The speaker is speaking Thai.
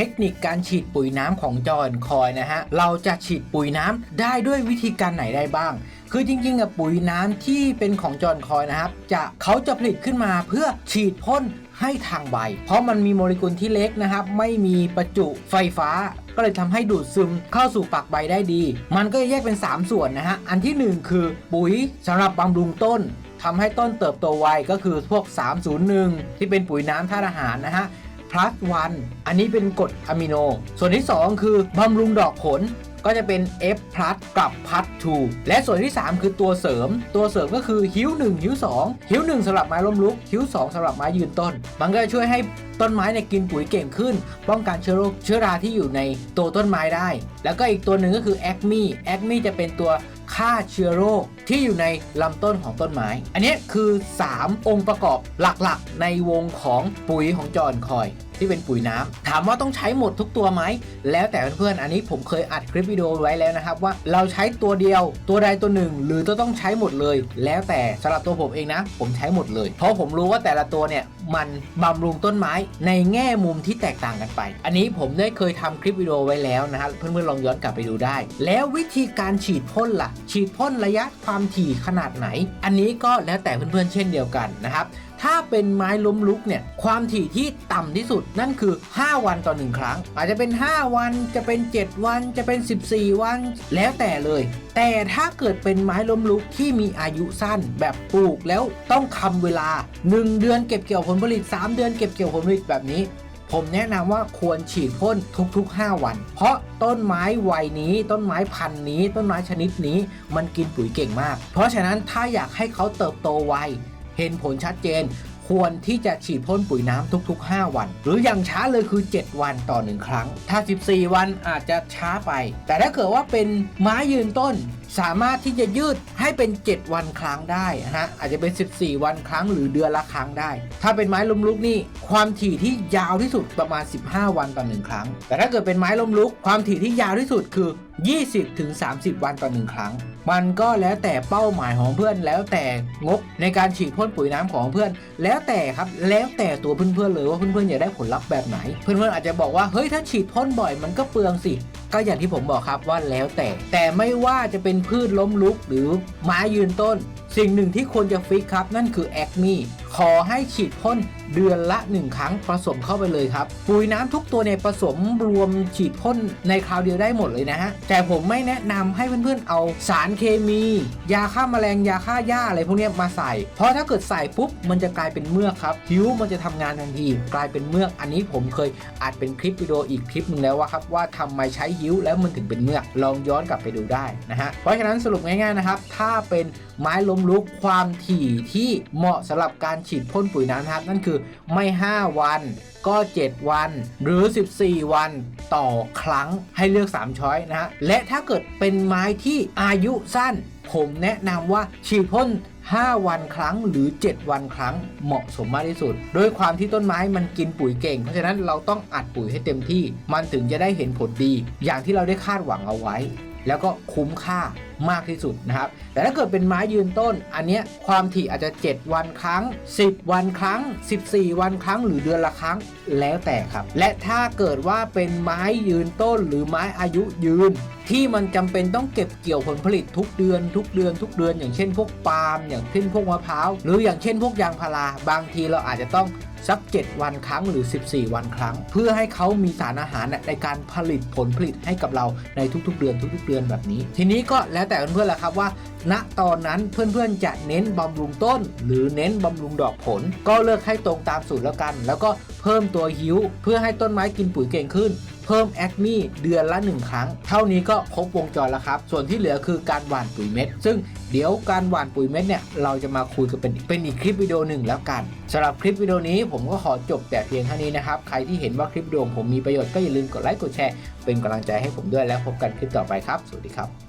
เทคนิคการฉีดปุ๋ยน้ำของจอนคอยนะฮะ เราจะฉีดปุ๋ยน้ำได้ด้วยวิธีการไหนได้บ้างคือจริงๆอะปุ๋ยน้ำที่เป็นของจอนคอยนะครับ จะเขาจะผลิตขึ้นมาเพื่อฉีดพ่นให้ทางใบ เพราะมันมีโมเลกุลที่เล็กนะครับ ไม่มีประจุไฟฟ้า ก็เลยทำให้ดูดซึมเข้าสู่ปากใบได้ดี มันก็จะแยกเป็น 3 ส่วนนะฮะ อันทีหนึ่1 คือปุ๋ยสำหรับบำรุงต้นทำให้ต้นเติบโตไวก็คือพวก 301 ที่เป็นปุ๋ยน้ำธาตุอาหารนะฮะ plus 1 อันนี้เป็นกรดอะมิโน ส่วนที่ 2 คือบำรุงดอกผลก็จะเป็น F plus กับ plus 2และส่วนที่ 3 คือตัวเสริม ตัวเสริมก็คือหิว1หิว2หิว1สำหรับไม้ล้มลุกหิว2สำหรับไม้ยืนต้น มันก็จะช่วยให้ต้นไม้เนี่ยกินปุ๋ยเก่งขึ้น ป้องกันเชื้อโรคเชื้อราที่อยู่ในตัวต้นไม้ได้ แล้วก็อีกตัวหนึ่งก็คือแอคมีแอคมีจะเป็นตัว ฆ่าเชื้อโรคที่อยู่ในลำต้นของต้นไม้ อันนี้คือ 3 องค์ประกอบหลักๆ ในวงของปุ๋ยของจอนคอย ที่เป็นปุ๋ยน้ำถามว่าต้องใช้หมดทุกตัวไหม แล้วแต่เพื่อนๆ อันนี้ผมเคยอัดคลิปวิดีโอไว้แล้วนะครับ ว่าเราใช้ตัวเดียวตัวใดตัวหนึ่ง หรือตัวต้องใช้หมดเลย แล้วแต่สำหรับตัวผมเองนะ ผมใช้หมดเลย เพราะผมรู้ว่าแต่ละตัวเนี่ยมันบำรุงต้นไม้ในแง่มุมที่แตกต่างกันไป อันนี้ผมได้เคยทำคลิปวิดีโอไว้แล้วนะครับเพื่อนๆลองย้อนกลับไปดูได้ แล้ววิธีการฉีดพ่นล่ะ ฉีดพ่นระยะความถี่ขนาดไหน อันนี้ก็แล้วแต่เพื่อนๆเช่นเดียวกันนะครับ ถ้าเป็นไม้ล้มลุกเนี่ยความถี่ที่ต่ำที่สุดนั่นคือ 5 วันต่อ 1 ครั้ง อาจจะเป็น 5 วันจะเป็น 7 วันจะเป็น 14 วัน แล้วแต่เลย แต่ถ้าเกิดเป็นไม้ล้มลุกที่มีอายุสั้นแบบปลูกแล้วต้องคำเวลา 1 เดือนเก็บเกี่ยวผลผลิต 3 เดือนเก็บเกี่ยวผลผลิตแบบนี้ผมแนะนำว่าควรฉีดพ่นทุก ๆ 5 วัน เพราะต้นไม้วัยนี้ ต้นไม้พันธุ์นี้ ต้นไม้ชนิดนี้ มันกินปุ๋ยเก่งมาก เพราะฉะนั้นถ้าอยากให้เขาเติบโตไว เห็นผลชัดเจน ควรที่จะฉีดพ่นปุ๋ยน้ำทุก ๆ 5 วัน หรืออย่างช้าเลยคือ 7 วันต่อ 1 ครั้ง ถ้า 14 วันอาจจะช้าไป แต่ถ้าเกิดว่าเป็นไม้ยืนต้น สามารถที่จะยืดให้เป็น 7 วันครั้งได้นะฮะอาจจะเป็น 14 วันครั้งหรือเดือนละครั้งได้ ถ้าเป็นไม้ล้มลุกนี่ความถี่ที่ยาวที่สุดประมาณ 15 วันต่อ 1 ครั้ง แต่ถ้าเกิดเป็นไม้ล้มลุก ความถี่ที่ยาวที่สุดคือ 20ถึง30 วันต่อหนึ่งครั้ง มันก็แล้วแต่เป้าหมายของเพื่อนแล้วแต่งบในการฉีดพ่นปุ๋ยน้ำของเพื่อน แล้วแต่ครับแล้วแต่ตัวเพื่อนๆเลยว่าเพื่อนๆอยากได้ผลลัพธ์แบบไหน เพื่อนๆอาจจะบอกว่าเฮ้ยถ้าฉีดพ่นบ่อยมันก็เปลืองสิก็อย่างที่ผมบอกครับว่าแล้วแต่ แต่ไม่ว่าจะเป็นพืชล้มลุกหรือไม้ยืนต้นสิ่งหนึ่งที่ควรจะฟิกครับ นั่นคือแอคมีขอให้ฉีดพ่นเดือนละ 1 ครั้งผสมเข้าไปเลยครับ ปุ๋ยน้ำทุกตัวเนี่ยผสมรวมฉีดพ่นในคราวเดียวได้หมดเลยนะฮะ แต่ผมไม่แนะนำให้เพื่อนๆเอาสารเคมี ยาฆ่าแมลงยาฆ่าหญ้าอะไรพวกนี้มาใส่ เพราะถ้าเกิดใส่ปุ๊บ มันจะกลายเป็นเมือกครับผิวมันจะทำงานทันที กลายเป็นเมือกอันนี้ผมเคยอัดเป็นคลิปวิดีโออีกคลิปหนึ่งแล้วว่าครับว่าทำไมใช้ยิ้วแล้วมันถึงเป็นเมือกลองย้อนกลับไปดูได้นะฮะเพราะฉะนั้นสรุปง่ายๆนะครับถ้าเป็นไม้ล้มลุกความถี่ที่เหมาะสำหรับการฉีดพ่นปุ๋ยน้ำนะครับ นั่นคือไม่ 5 วันก็ 7 วันหรือ 14 วันต่อครั้งให้เลือก 3 ช้อยนะฮะและถ้าเกิดเป็นไม้ที่อายุสั้น ผมแนะนำว่าฉีดพ่น5 วันครั้งหรือ 7 วันครั้งเหมาะสมมากที่สุด โดยความที่ต้นไม้มันกินปุ๋ยเก่ง เพราะฉะนั้นเราต้องอัดปุ๋ยให้เต็มที่ มันถึงจะได้เห็นผลดี อย่างที่เราได้คาดหวังเอาไว้ แล้วก็คุ้มค่า มากที่สุดนะครับ แต่ถ้าเกิดเป็นไม้ยืนต้น อันเนี้ยความถี่อาจจะ 7 วันครั้ง 10 วันครั้ง 14 วันครั้ง หรือเดือนละครั้งแล้วแต่ครับ และถ้าเกิดว่าเป็นไม้ยืนต้น หรือไม้อายุยืน ที่มันจำเป็นต้องเก็บเกี่ยวผลผลิตทุกเดือน ทุกเดือน ทุกเดือน อย่างเช่นพวกปาล์มอย่างเช่นพวกมะพร้าวหรืออย่างเช่นพวกยางพาราบางทีเราอาจจะต้องสัก 7 วันครั้งหรือ 14 วันครั้ง เพื่อให้เขามีสารอาหารในการผลิตผลผลิตให้กับเราในทุกๆ เดือนทุกๆ เดือนแบบนี้ ทีนี้ก็แล้วแต่เพื่อนๆแหละครับว่า ณตอนนั้นเพื่อนๆจะเน้นบำรุงต้น หรือเน้นบำรุงดอกผล ก็เลือกให้ตรงตามสูตรแล้วกัน แล้วก็เพิ่มตัวหิวเพื่อให้ต้นไม้กินปุ๋ยเก่งขึ้นเพิ่มแอคมี่เดือนละ 1 ครั้ง เท่านี้ก็ครบวงจรแล้วครับ ส่วนที่เหลือคือการหว่านปุ๋ยเม็ด ซึ่งเดี๋ยวการหว่านปุ๋ยเม็ดเนี่ย เราจะมาคุยกันเป็นเป็นอีกคลิปวิดีโอหนึ่งแล้วกันสำหรับคลิปวิดีโอนี้ผมก็ขอจบแต่เพียงเท่านี้นะครับ ใครที่เห็นว่าคลิปวิดีโอผมมีประโยชน์ก็อย่าลืมกดไลค์กดแชร์เป็นกำลังใจให้ผมด้วยแล้วพบกันคลิปต่อไปครับ สวัสดีครับ